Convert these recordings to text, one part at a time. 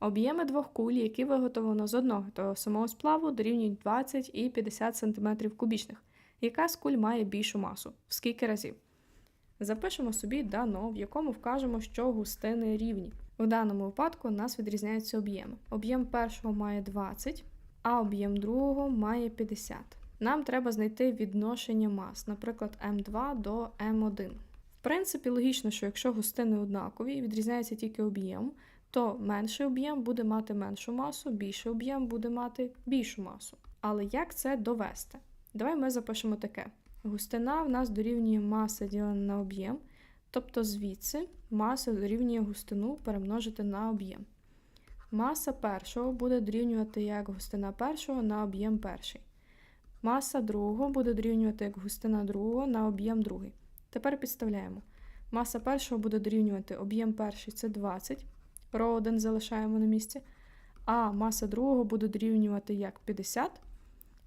Об'єми двох куль, які виготовлено з одного того самого сплаву, дорівнюють 20 і 50 см кубічних. Яка з куль має більшу масу? В скільки разів? Запишемо собі дано, в якому вкажемо, що густини рівні. У даному випадку у нас відрізняються об'єми. Об'єм першого має 20, а об'єм другого має 50. Нам треба знайти відношення мас, наприклад, М2 до М1. В принципі, логічно, що якщо густини однакові і відрізняється тільки об'єм, то менший об'єм буде мати меншу масу, більший об'єм буде мати більшу масу. Але як це довести? Давай ми запишемо таке: густина в нас дорівнює маса ділена на об'єм, тобто звідси маса дорівнює густину перемножити на об'єм. Маса першого буде дорівнювати як густина першого на об'єм перший. Маса другого буде дорівнювати як густина другого на об'єм другий. Тепер підставляємо. Маса першого буде дорівнювати об'єм перший це 20, ро 1 залишаємо на місці, а маса другого буде дорівнювати як 50.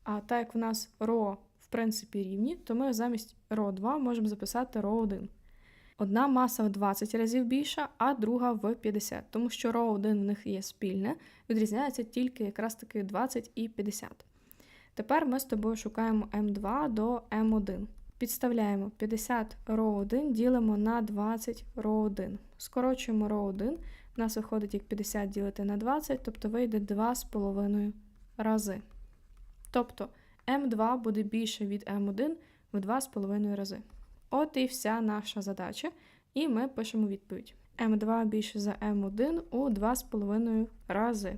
А так як в нас ро в принципі рівні, то ми замість ро 2 можемо записати ро 1. Одна маса в 20 разів більша, а друга в 50, тому що ро 1 в них є спільне, відрізняється тільки якраз таки 20 і 50. Тепер ми з тобою шукаємо М2 до М1. Підставляємо 50 ро 1 ділимо на 20 ро 1. Скорочуємо ро 1. У нас виходить як 50 ділити на 20, тобто вийде 2,5 рази. Тобто М2 буде більше від М1 в 2,5 рази. От і вся наша задача. І ми пишемо відповідь. М2 більше за М1 у 2,5 рази.